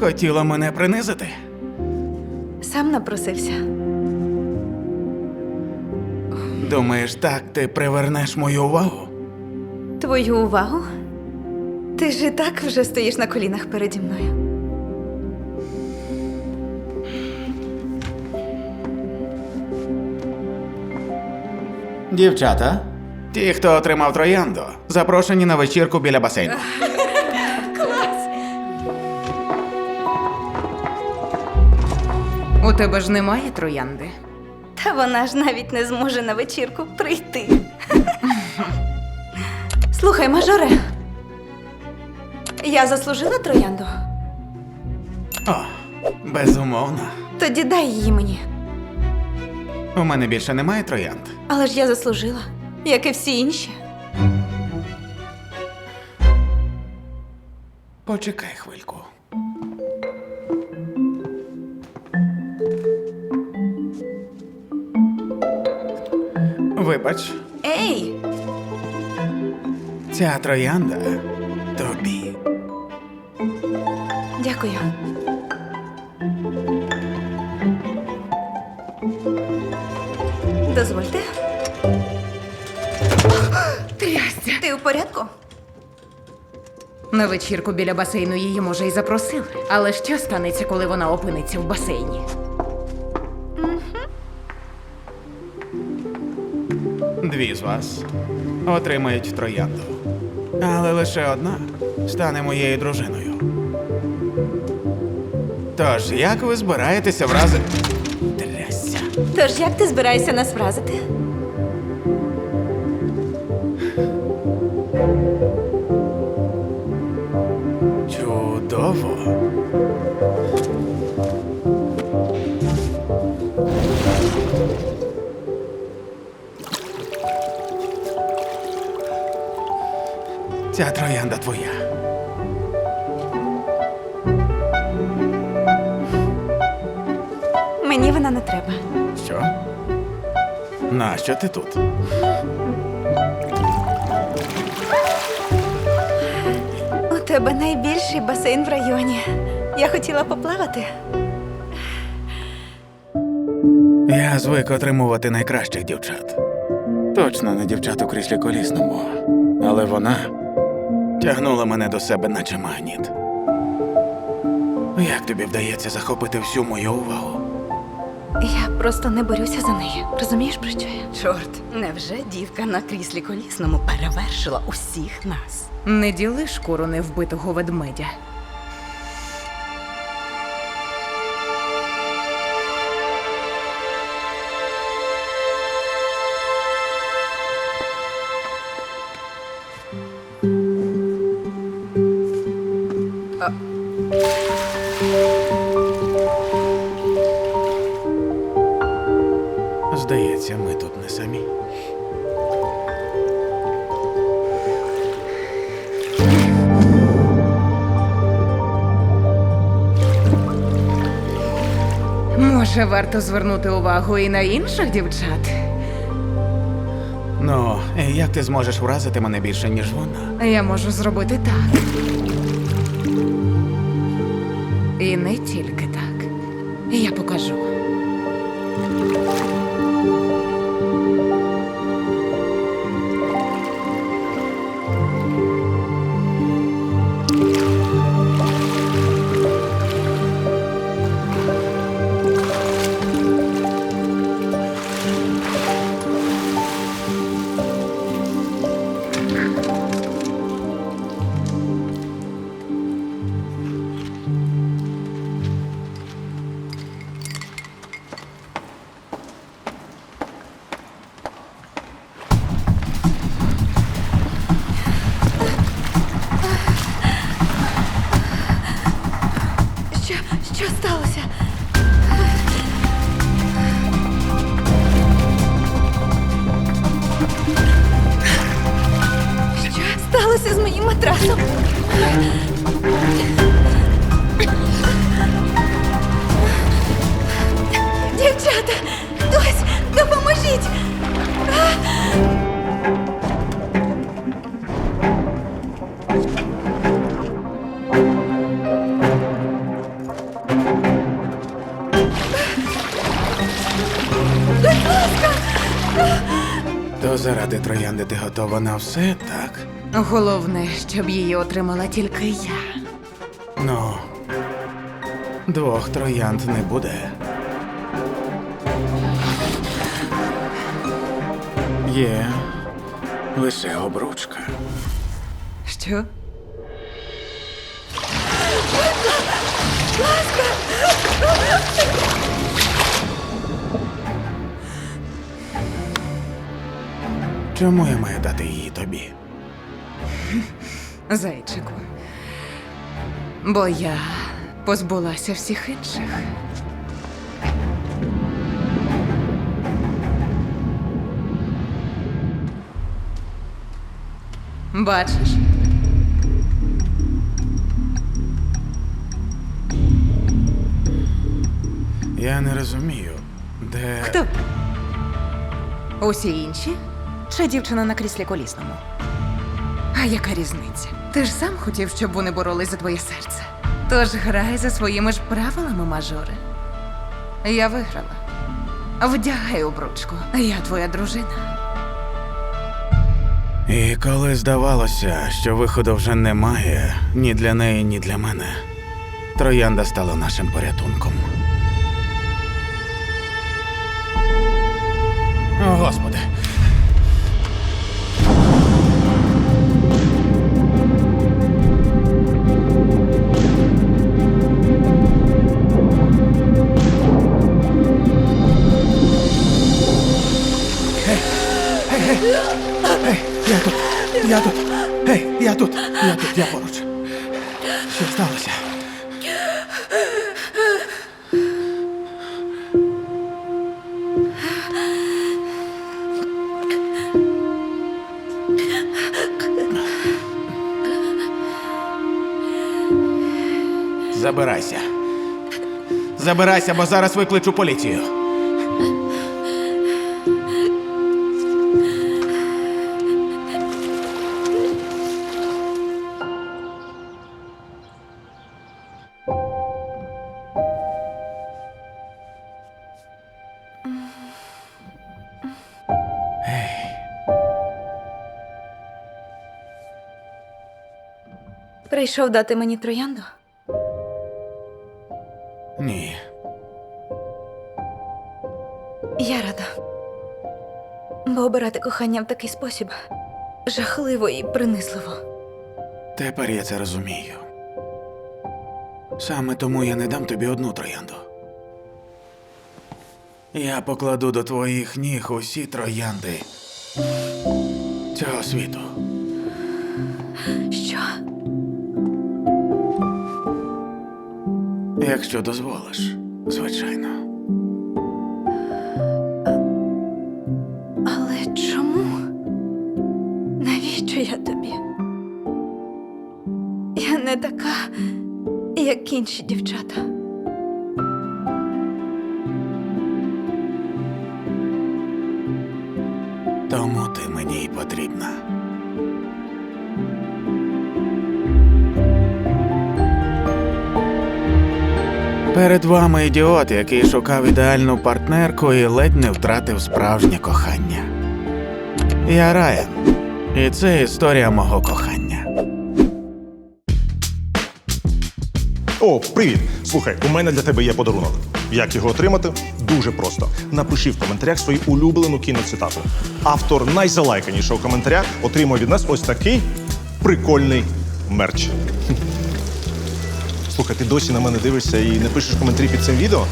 Хотіла мене принизити? Напросився. Думаєш, так ти привернеш мою увагу? Твою увагу? Ти ж і так вже стоїш на колінах переді мною. Дівчата, Ті, хто отримав троянду, запрошені на вечірку біля басейну. У тебе ж немає троянди. Та вона ж навіть не зможе на вечірку прийти. Слухай, мажоре. Я заслужила троянду. О, безумовно. Тоді дай її мені. У мене більше немає троянд. Але ж я заслужила, як і всі інші. Почекай хвильку. Вибач, Ей! ця троянда тобі. Дякую. Дозвольте. Трясся. Ти у порядку? На вечірку біля басейну її може і запросили. Але що станеться, коли вона опиниться в басейні? Дві з вас отримають троянду. Але лише одна стане моєю дружиною. Тож, як ви збираєтеся вразити. Трясся. Тож як ти збираєшся нас вразити? Чудово. Ця троянда твоя. Мені вона не треба. Що? Нащо ти тут? У тебе найбільший басейн в районі. Я хотіла поплавати. Я звик отримувати найкращих дівчат. Точно не дівчат у кріслі колісному. Але вона тягнула мене до себе, наче магніт. Як тобі вдається захопити всю мою увагу? Я просто не борюся за неї. Розумієш, про що я? Чорт, невже дівка на кріслі колісному перевершила усіх нас? Не діли шкуру невбитого ведмедя. Здається, ми тут не самі. Може, варто звернути увагу і на інших дівчат? Ну, як ти зможеш вразити мене більше, ніж вона? Я можу зробити так. І не тільки так. Я покажу. сталося? Що сталося з моїм матрасом? Дівчата. Ти готова на все, так? Головне, щоб її отримала тільки я. Ну, двох троянд не буде. Є лише обручка. Що? Чому я маю дати її тобі? Зайчику. Бо я позбулася всіх інших. Бачиш? Я не розумію, де. Хто? Усі інші? Чи дівчина на кріслі колісному? А яка різниця? Ти ж сам хотів, щоб вони боролись за твоє серце. Тож грай за своїми ж правилами, мажори. Я виграла. Вдягай обручку. Я твоя дружина. І коли здавалося, що виходу вже немає ні для неї, ні для мене, троянда стала нашим порятунком. Господи. Тут, я тут, я поруч. Що сталося? Забирайся. Забирайся, бо зараз викличу поліцію. Прийшов дати мені троянду? Ні. Я рада. Бо обирати кохання в такий спосіб жахливо і принизливо. Тепер я це розумію. Саме тому я не дам тобі одну троянду. Я покладу до твоїх ніг усі троянди цього світу. Що? Якщо дозволиш, звичайно. Але чому? Навіщо я тобі? Я не така, як інші дівчата. Тому ти мені й потрібна. Перед вами ідіот, який шукав ідеальну партнерку і ледь не втратив справжнє кохання. Я Райан, і це історія мого кохання. О, привіт! Слухай, у мене для тебе є подарунок. Як його отримати? Дуже просто. Напиши в коментарях свою улюблену кіноцитату. Автор найзалайканішого коментаря отримує від нас ось такий прикольний мерч. Слухай, ти досі на мене дивишся і не пишеш коментарі під цим відео?